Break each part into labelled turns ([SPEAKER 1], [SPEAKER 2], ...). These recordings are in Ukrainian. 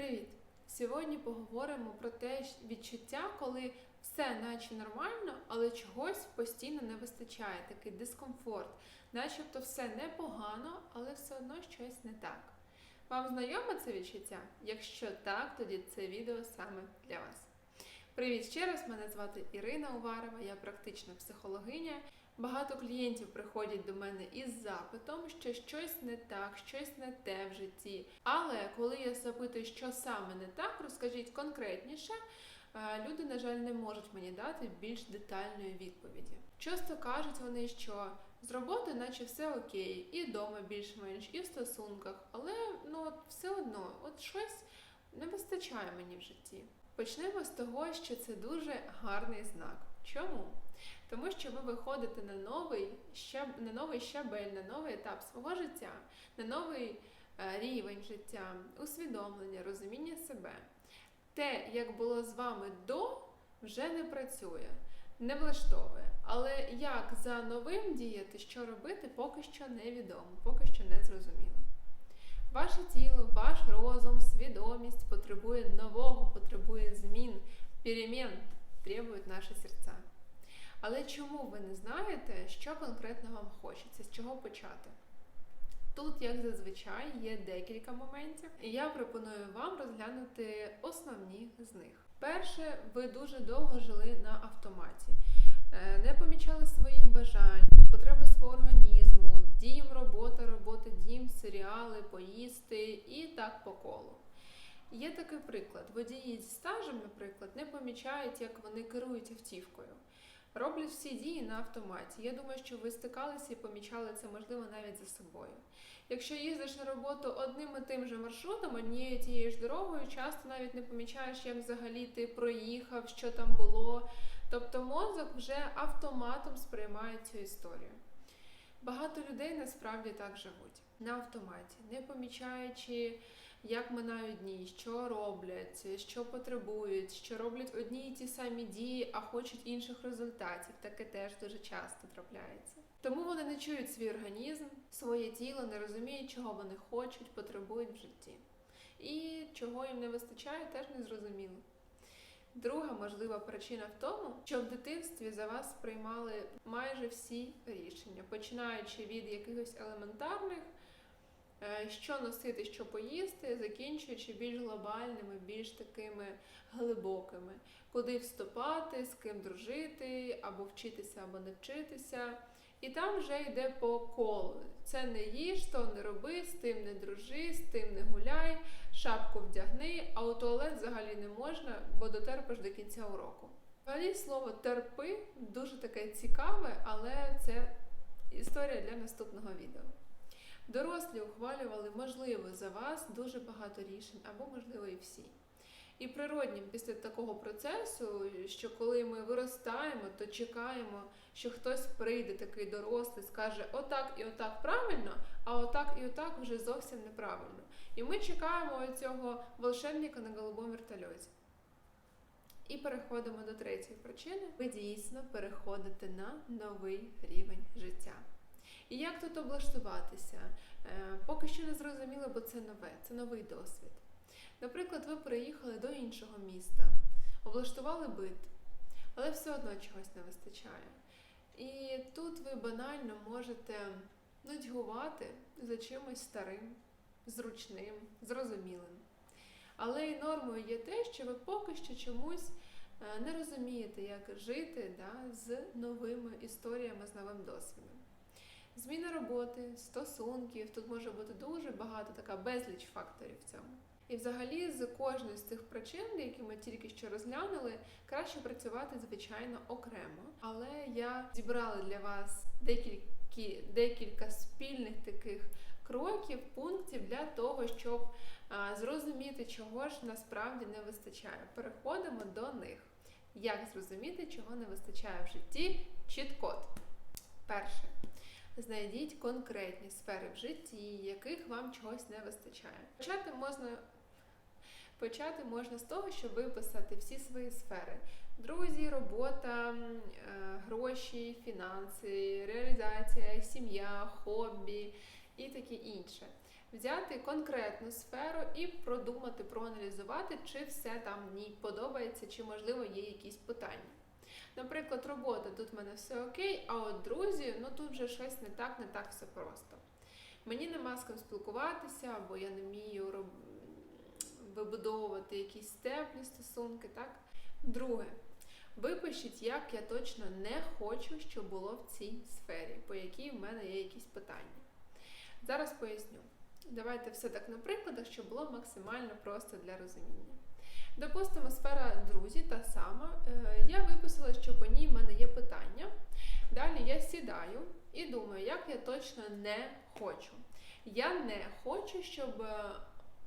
[SPEAKER 1] Привіт! Сьогодні поговоримо про те відчуття, коли все наче нормально, але чогось постійно не вистачає, такий дискомфорт, начебто все непогано, але все одно щось не так. Вам знайоме це відчуття? Якщо так, тоді це відео саме для вас. Привіт ще раз, мене звати Ірина Уварова, я практична психологиня. Багато клієнтів приходять до мене із запитом, що щось не так, щось не те в житті. Але коли я запитую, що саме не так, розкажіть конкретніше, е, люди, на жаль, не можуть мені дати більш детальної відповіді. Часто кажуть вони, що з роботи, наче все окей, і вдома більш-менш, і в стосунках, але ну от все одно, от щось не вистачає мені в житті. Почнемо з того, що це дуже гарний знак. Чому? Тому що ви виходите на новий на новий щабель, на новий етап свого життя, на новий е, рівень життя, усвідомлення, розуміння себе. Те, як було з вами до, вже не працює, не влаштовує. Але як за новим діяти, що робити, поки що невідомо, поки що не зрозуміло. Ваше тіло, ваш розум, свідомість потребує нового, потребує змін, перемін, требують наші серця. Але чому ви не знаєте, що конкретно вам хочеться, з чого почати? Тут, як зазвичай, є декілька моментів, і я пропоную вам розглянути основні з них. Перше, ви дуже довго жили на автоматі, Е, не помічали своїх бажань, потреби свого організму, дім, робота, робота, дім, серіали, поїсти і так по колу. Є такий приклад: водії зі стажем, наприклад, не помічають, як вони керують автівкою. Роблять всі дії на автоматі. Я думаю, що ви стикалися і помічали це, можливо, навіть за собою. Якщо їздиш на роботу одним і тим же маршрутом, однією тією ж дорогою, часто навіть не помічаєш, як взагалі ти проїхав, що там було. Тобто мозок вже автоматом сприймає цю історію. Багато людей насправді так живуть на автоматі, не помічаючи, як минають дні, що роблять, що потребують, що роблять одні і ті самі дії, а хочуть інших результатів. Таке теж дуже часто трапляється. Тому вони не чують свій організм, своє тіло, не розуміють, чого вони хочуть, потребують в житті. І чого їм не вистачає, теж не зрозуміло. Друга можлива причина в тому, що в дитинстві за вас приймали майже всі рішення, починаючи від якихось елементарних, е, що носити, що поїсти, закінчуючи більш глобальними, більш такими глибокими, куди вступати, з ким дружити, або вчитися, або не вчитися. І там вже йде по колу. Це не їж, то не роби, з тим не дружи, з тим не гуляй, шапку вдягни, а у туалет взагалі не можна, бо дотерпиш до кінця уроку. Взагалі слово терпи дуже таке цікаве, але це історія для наступного відео. Дорослі ухвалювали, можливо, за вас дуже багато рішень, або, можливо, і всі. І природнім після такого процесу, що коли ми виростаємо, то чекаємо, що хтось прийде такий дорослий, скаже отак і отак правильно, а отак і отак вже зовсім неправильно. І ми чекаємо цього волшебника на голубому вертольоті. І переходимо до третьої причини. Ви дійсно переходите на новий рівень життя. І як тут облаштуватися? Е, Поки що не зрозуміло, бо це нове, це новий досвід. Наприклад, ви переїхали до іншого міста, облаштували бит, але все одно чогось не вистачає. І тут ви банально можете нудьгувати за чимось старим, зручним, зрозумілим. Але і нормою є те, що ви поки що чомусь е, не розумієте, як жити да, з новими історіями, з новим досвідом. Зміна роботи, стосунків, тут може бути дуже багато така безліч факторів в цьому. І взагалі з кожної з цих причин, які ми тільки що розглянули, краще працювати, звичайно, окремо. Але я зібрала для вас декілька, декілька спільних таких кроків, пунктів для того, щоб а, зрозуміти, чого ж насправді не вистачає. Переходимо до них. Як зрозуміти, чого не вистачає в житті? Чіт-код. Перше. Знайдіть конкретні сфери в житті, яких вам чогось не вистачає. Почати можна Почати можна з того, щоб виписати всі свої сфери: друзі, робота, е, гроші, фінанси, реалізація, сім'я, хобі і таке інше. взяти конкретну сферу і продумати, проаналізувати, чи все там ній подобається, чи можливо є якісь питання. Наприклад, робота тут в мене все окей, а от друзі, ну тут вже щось не так, не так все просто. Мені нема з ким спілкуватися, або я не вмію роб... вибудовувати якісь теплі стосунки. так? Друге, випишіть, як я точно не хочу, щоб було в цій сфері, по якій в мене є якісь питання. Зараз поясню. Давайте все так на прикладах, щоб було максимально просто для розуміння. Допустимо, сфера друзі та сама. Е, Я виписала, що по ній в мене є питання. Далі я сідаю і думаю, як я точно не хочу. Я не хочу, щоб е,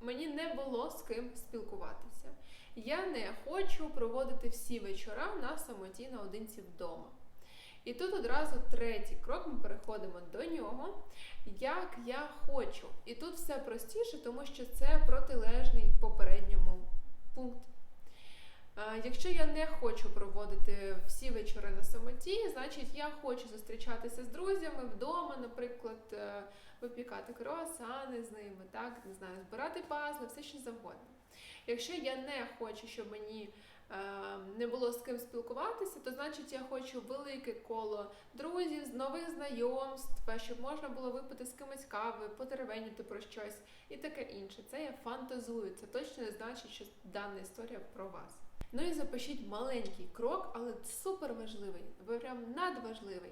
[SPEAKER 1] мені не було з ким спілкуватися. Я не хочу проводити всі вечора на самоті наодинці вдома. І тут одразу третій крок ми переходимо до нього. Як я хочу. І тут все простіше, тому що це протилежний попередньому пункт. Якщо я не хочу проводити всі вечори на самоті, значить я хочу зустрічатися з друзями вдома, наприклад, е, випікати круасани з ними, так, не знаю, збирати пазли, все що завгодно. Якщо я не хочу, щоб мені е, не було з ким спілкуватися, то значить я хочу велике коло друзів, нових знайомств, щоб можна було випити з кимось кави, потеревеніти про щось і таке інше. Це я фантазую. Це точно не значить, що дана історія про вас. Ну і запишіть маленький крок, але супер важливий, прям надважливий,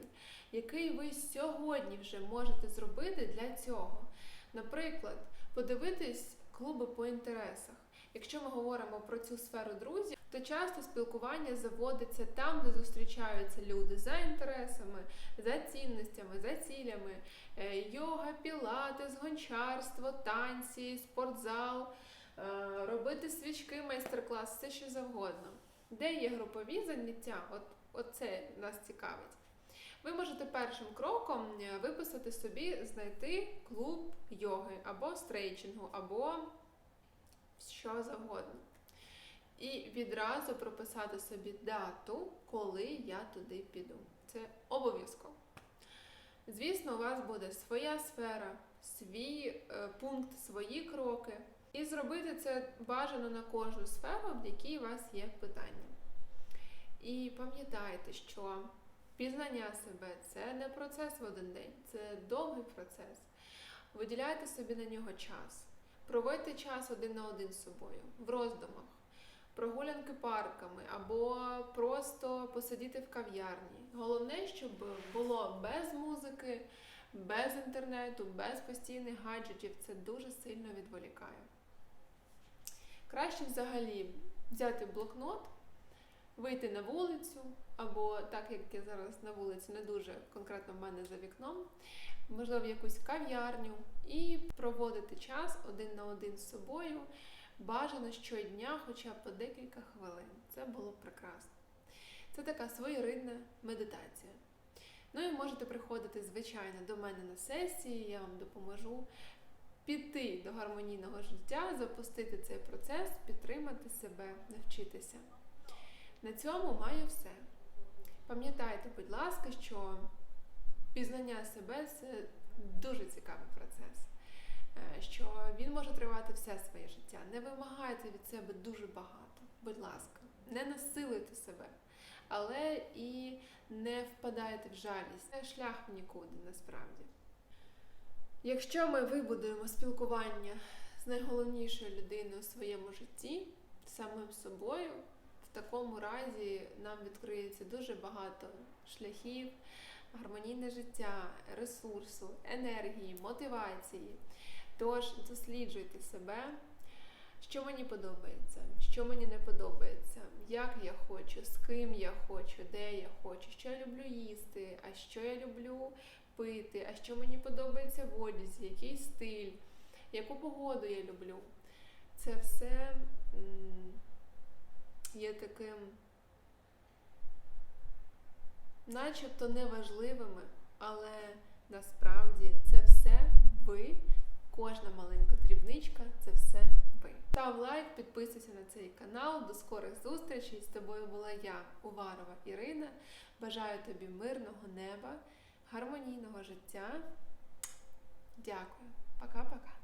[SPEAKER 1] який ви сьогодні вже можете зробити для цього. Наприклад, подивитись клуби по інтересах. Якщо ми говоримо про цю сферу друзів, то часто спілкування заводиться там, де зустрічаються люди за інтересами, за цінностями, за цілями: Е, йога, пілатес, гончарство, танці, спортзал, робити свічки, майстер-клас, все що завгодно. Де є групові заняття, от, от це нас цікавить. Ви можете першим кроком е, виписати собі, знайти клуб йоги або стрейчингу, або що завгодно. І відразу прописати собі дату, коли я туди піду. Це обов'язково. Звісно, у вас буде своя сфера, свій е, пункт, свої кроки. І зробити це бажано на кожну сферу, в якій у вас є питання. І пам'ятайте, що пізнання себе це не процес в один день, це довгий процес. Виділяйте собі на нього час. Проводьте час один на один з собою, в роздумах, прогулянки парками або просто посидіти в кав'ярні. Головне, щоб було без музики, без інтернету, без постійних гаджетів. Це дуже сильно відволікає. Краще взагалі взяти блокнот, вийти на вулицю, або так як я зараз на вулиці, не дуже конкретно в мене за вікном, можливо, в якусь кав'ярню і проводити час один на один з собою. Бажано щодня, хоча б по декілька хвилин. Це було прекрасно. Це така своєрідна медитація. Ну і можете приходити, звичайно, до мене на сесії, я вам допоможу піти до гармонійного життя, запустити цей процес, підтримати себе, навчитися. На цьому маю все. Пам'ятайте, будь ласка, що пізнання себе це дуже цікавий процес, е, що він може тривати все своє життя. Не вимагайте від себе дуже багато, будь ласка, не насилуйте себе, але і не впадайте в жалість. Це шлях в нікуди насправді. Якщо ми вибудуємо спілкування з найголовнішою людиною у своєму житті, самим собою, в такому разі нам відкриється дуже багато шляхів, гармонійне життя, ресурсу, енергії, мотивації. Тож досліджуйте себе, що мені подобається, що мені не подобається, як я хочу, з ким я хочу, де я хочу, що я люблю їсти, а що я люблю пити, а що мені подобається в одязі, який стиль, яку погоду я люблю. Це все є таким начебто неважливими, але насправді це все ви, кожна маленька дрібничка, це все ви. Став лайк, підписуйся на цей канал. До скорих зустрічей. З тобою була я, Уварова Ірина. Бажаю тобі мирного неба, гармонійного життя. Дякую. Пока-пока.